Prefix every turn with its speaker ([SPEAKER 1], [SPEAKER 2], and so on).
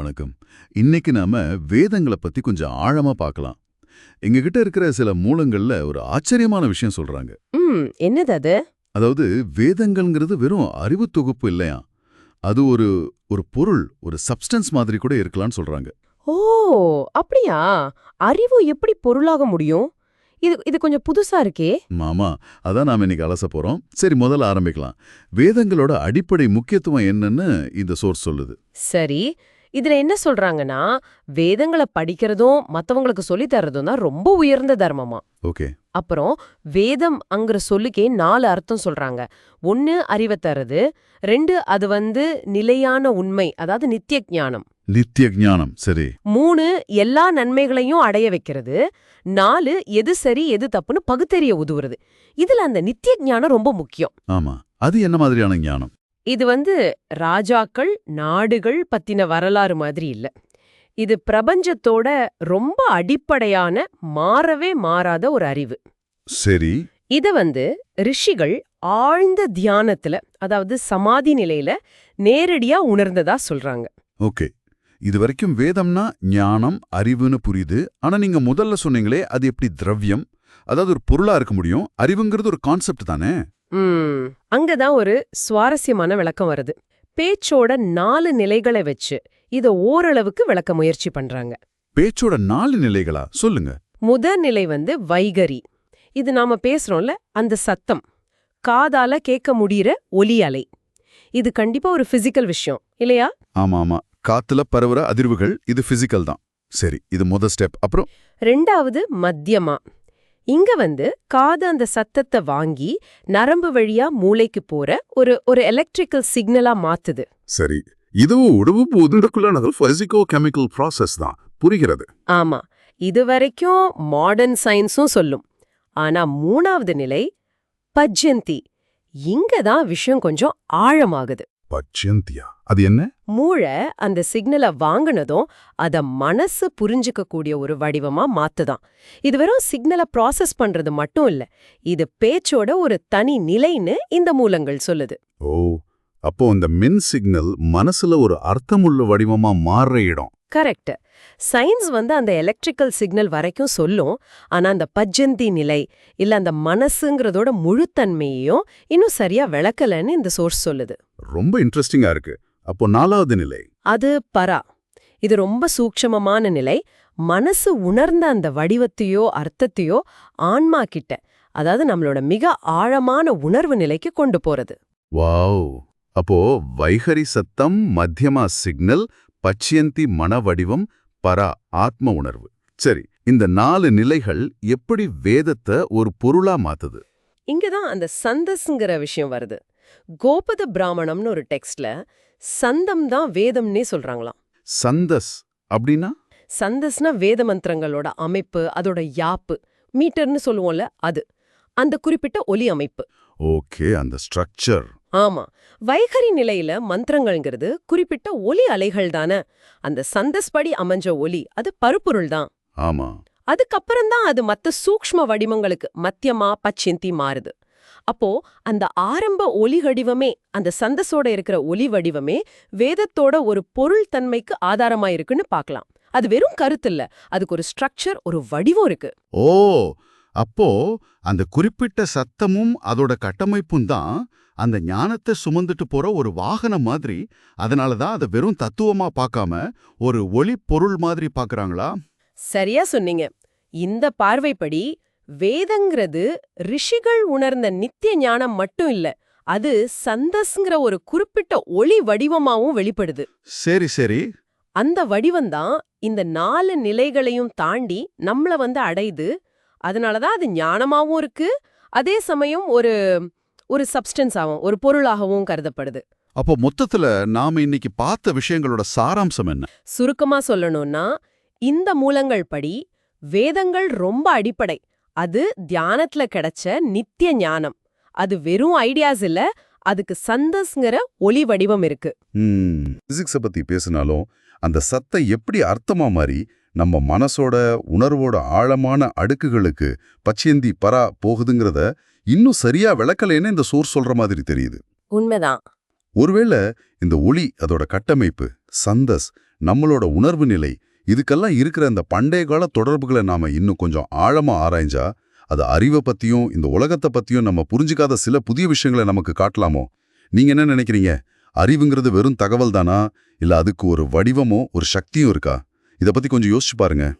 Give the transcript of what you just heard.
[SPEAKER 1] வணக்கம். இன்னைக்கு நாம வேதங்களை பத்தி கொஞ்சம் ஆழமா பார்க்கலாம். எங்ககிட்ட இருக்கிற சில மூலங்கள்ல ஒரு ஆச்சரியமான விஷயம் சொல்றாங்க.
[SPEAKER 2] என்னது அது?
[SPEAKER 1] அதாவது வேதங்கள்ங்கிறது வெறும் அறிவு தொகுப்பு இல்லையா? அது ஒரு ஒரு பொருள் ஒரு சப்ஸ்டன்ஸ் மாதிரி கூட இருக்கலாம்னு சொல்றாங்க.
[SPEAKER 2] ஓ அப்படியா? அறிவு எப்படி பொருளாக முடியும்? இது இது கொஞ்சம் புதுசா இருக்கே.
[SPEAKER 1] மாமா அதான் நாம இன்னைக்கு அலச போறோம். சரி முதல்ல ஆரம்பிக்கலாம். வேதங்களோட அடிப்படை முக்கியத்துவம் என்னன்னு இந்த சோர்ஸ் சொல்லுது.
[SPEAKER 2] சரி. இதுல என்ன சொல்றாங்கன்னா வேதங்களை படிக்கிறதும் மத்தவங்களுக்கு சொல்லித் தர்றதும் தான் ரொம்ப உயர்ந்த தர்மமா.
[SPEAKER 1] ஓகே.
[SPEAKER 2] அப்புறம் வேதம் அங்கிற சொல்லுக்கே நாலு அர்த்தம் சொல்றாங்க. ஒன்னு அறிவை தர்றது ரெண்டு அது வந்து நிலையான உண்மை அதாவது நித்திய ஞானம்.
[SPEAKER 1] நித்திய ஞானம் சரி.
[SPEAKER 2] மூணு எல்லா நன்மைகளையும் அடைய வைக்கிறது நாலு எது சரி எது தப்புன்னு பகுத்தறிய உதவுறது. இதுல அந்த நித்திய ஞானம் ரொம்ப முக்கியம்.
[SPEAKER 1] ஆமா. அது என்ன மாதிரியான ஞானம்?
[SPEAKER 2] இது வந்து ராஜாக்கள் நாடுகள் பத்தின வரலாறு மாதிரி இல்ல. இது பிரபஞ்சத்தோட ரொம்ப அடிப்படையான மாறவே மாறாத ஒரு அறிவு.
[SPEAKER 1] சரி.
[SPEAKER 2] இத வந்து ரிஷிகள் ஆழ்ந்த தியானத்துல அதாவது சமாதி நிலையில நேரடியா உணர்ந்ததா சொல்றாங்க.
[SPEAKER 1] ஓகே. இது வரைக்கும் வேதம்னா ஞானம் அறிவுன்னு புரியுது. ஆனா நீங்க முதல்ல சொன்னீங்களே அது எப்படி திரவியம்? அதாவது ஒரு பொருளா இருக்க முடியும். அறிவுங்கிறது ஒரு கான்செப்ட் தானே?
[SPEAKER 2] அங்கதான் ஒரு சுவாரஸ்யமான விளக்கம் வருது. பேச்சோட நாலு நிலைகளை வச்சு இத ஓரளவுக்கு விளக்க முயற்சி பண்றாங்க.
[SPEAKER 1] பேச்சோட நாலு நிலைகளா? சொல்லுங்க.
[SPEAKER 2] முத நிலை வந்து வைகரி. இது நாம பேசுறோம்ல அந்த சத்தம். காதால கேட்க முடியற ஒலி அலை. இது கண்டிப்பா ஒரு பிசிக்கல் விஷயம் இல்லையா?
[SPEAKER 1] ஆமா ஆமா காத்துல பரவுற அதிர்வுகள் இது பிசிக்கல் தான். சரி இது முத ஸ்டெப் அப்புறம்?
[SPEAKER 2] ரெண்டாவது மத்தியமா. இங்க வந்து காது அந்த சத்தத்தை வாங்கி நரம்பு வழியா மூளைக்கு போற ஒரு ஒரு எலக்ட்ரிக்கல் சிக்னலா மாத்துது.
[SPEAKER 3] சரி. இதுவும் உடம்பு உதடுக்குள்ளானது பிசிக்கோ கெமிக்கல் ப்ராசஸ் தான். புரிகிறது?
[SPEAKER 2] ஆமா. இது வரைக்கும் மாடர்ன் சயின்ஸும் சொல்லும். ஆனா மூணாவது நிலை பஜ்யந்தி இங்க தான் விஷயம் கொஞ்சம் ஆழமாகுது.
[SPEAKER 3] பச்சந்தியா. அது என்ன?
[SPEAKER 2] மூளை அந்த சிக்னலை வாங்குனதும் அத மனசு புரிஞ்சுக்க கூடிய ஒரு வடிவமா மாத்துதான். இது வெறும் சிக்னலை ப்ராசஸ் பண்றது மட்டும் இல்ல இது பேச்சோட ஒரு தனி நிலைன்னு இந்த மூலங்கள் சொல்லுது.
[SPEAKER 3] ஓ அப்போ இந்த மின் சிக்னல் மனசுல ஒரு அர்த்தமுள்ள வடிவமா மாறுற இடம்.
[SPEAKER 2] கரெக்ட். சயின்ஸ் வந்து அந்த எலக்ட்ரிக்கல் சிக்னல் வரைக்கும் சொல்லும் ஆனா அந்த பஜ்ஜந்தி நிலை இல்ல அந்த மனசுங்கிறதோட முழுத்தன்மையையும் இன்னும் சரியா விளக்கலன்னு இந்த சோர்ஸ் சொல்லுது.
[SPEAKER 3] ரொம்ப இன்ட்ரெஸ்டிங்கா இருக்கு. அப்போ நாலாவது நிலை.
[SPEAKER 2] அது பரா. இது ரொம்ப சூக்ஷமமான நிலை. மனசு உணர்ந்த அந்த வடிவத்தையோ அர்த்தத்தையோ ஆன்மா கிட்ட அதாவது நம்மளோட மிக ஆழமான உணர்வு நிலைக்கு கொண்டு போறது.
[SPEAKER 1] வாவ். அப்போ வைகரி சத்தம் மத்தியமா சிக்னல் பச்சியந்தி மன வடிவம் பரா ஆத்ம உணர்வு. சரி இந்த நாலு நிலைகள் எப்படி வேதத்தை ஒரு பொருளா மாத்துது?
[SPEAKER 2] இங்கதான் அந்த சந்தஸ்ங்கிற விஷயம் வருது. கோபத பிராமணம்னு ஒரு டெக்ஸ்ட்ல சந்தம் தான் வேதம்னே சொல்றாங்களாம்.
[SPEAKER 1] சந்தஸ் அப்படின்னா?
[SPEAKER 2] சந்தஸ்னா வேத மந்திரங்களோட அமைப்பு அதோட யாப்பு மீட்டர்னு சொல்லுவோம்ல அது. அந்த குறிப்பிட்ட ஒலி அமைப்பு.
[SPEAKER 1] ஓகே அந்த ஸ்ட்ரக்சர்.
[SPEAKER 2] ஆமா. வைகரி நிலையில மந்திரங்கள்ங்கிறது குறிப்பிட்ட ஒலி அலைகள் தானே அந்த சந்தஸ் படி அமைஞ்ச ஒலி அது பருப்பொருள் தான்
[SPEAKER 1] ஆமா.
[SPEAKER 2] அதுக்கப்புறம் தான் அது மத்த சூக்ஷ்ம வடிவங்களுக்கு மத்தியமா பச்சிந்தி மாறுது. அப்போ அந்த ஆரம்ப ஒலி வடிவமே அந்த சந்தஸோட இருக்கிற ஒலி வடிவமே வேதத்தோட ஒரு பொருள் தன்மைக்கு ஆதாரமா இருக்குன்னு பார்க்கலாம். அது வெறும் கருத்தில்ல அதுக்கு ஒரு ஸ்ட்ரக்சர் ஒரு வடிவம் இருக்கு.
[SPEAKER 1] ஓ! அப்போ அந்த குறிப்பிட்ட சத்தமும் அதோட கட்டமைப்பும் தான் அந்த ஞானத்தை சுமந்துட்டு போற ஒரு வாகனம் மாதிரி அதனால தான் அதை வெறும் தத்துவமா பார்க்காம ஒரு ஒளி பொருள் மாதிரி பார்க்கறாங்களா?
[SPEAKER 2] சரியா சொன்னீங்க. இந்த பார்வைப்படி வேதங்கிறது ரிஷிகள் உணர்ந்த நித்திய ஞானம் மட்டும் இல்ல அது சந்தஸ்ங்கிற ஒரு குறிப்பிட்ட ஒளி வடிவமாவும் வெளிப்படுது.
[SPEAKER 1] சரி சரி.
[SPEAKER 2] அந்த வடிவம்தான் இந்த நாலு நிலைகளையும் தாண்டி நம்மள வந்து அடையுது அதனாலதான் அது ஞானமாவும் இருக்கு. அதே சமயம் ஒரு ஒரு சப்ஸ்டன்ஸாவும் ஒரு பொருளாகவும் கருதப்படுது.
[SPEAKER 1] அப்போ மொத்தத்துல நாம இன்னைக்கு பார்த்த விஷயங்களோட சாராம்சம் என்ன?
[SPEAKER 2] சுருக்கமா சொல்லணும்னா இந்த மூலங்கள் படி வேதங்கள் ரொம்ப அடிப்படை. அது தியானத்துல கிடைச்ச நித்திய ஞானம். அது வெறும் ஐடியாஸ் இல்ல அதுக்கு சந்தஸ்ங்கிற ஒளி வடிவம் இருக்கு.
[SPEAKER 3] பிசிக்ஸை பத்தி பேசினாலும் அந்த சத்தம் எப்படி அர்த்தமா மாறி நம்ம மனசோட உணர்வோட ஆழமான அடுக்குகளுக்கு பச்சேந்தி பரா போகுதுங்கிறத இன்னும் சரியா விளக்கலைன்னு இந்த சோர்ஸ் சொல்ற மாதிரி தெரியுது.
[SPEAKER 2] உண்மைதான்.
[SPEAKER 3] ஒருவேளை இந்த ஒளி அதோட கட்டமைப்பு சந்தஸ்
[SPEAKER 1] நம்மளோட உணர்வு நிலை இதுக்கெல்லாம் இருக்கிற இந்த பண்டைய கால தொடர்புகளை நாம இன்னும் கொஞ்சம் ஆழமா ஆராய்ஞ்சா அது அறிவை பத்தியும் இந்த உலகத்தை பத்தியும் நம்ம புரிஞ்சுக்காத சில புதிய விஷயங்களை நமக்கு காட்டலாமோ? நீங்க என்ன நினைக்கிறீங்க? அறிவுங்கிறது வெறும் தகவல் தானா இல்ல அதுக்கு ஒரு வடிவமோ ஒரு சக்தியும் இருக்கா? இத பத்தி கொஞ்சம் யோசிச்சு பாருங்க.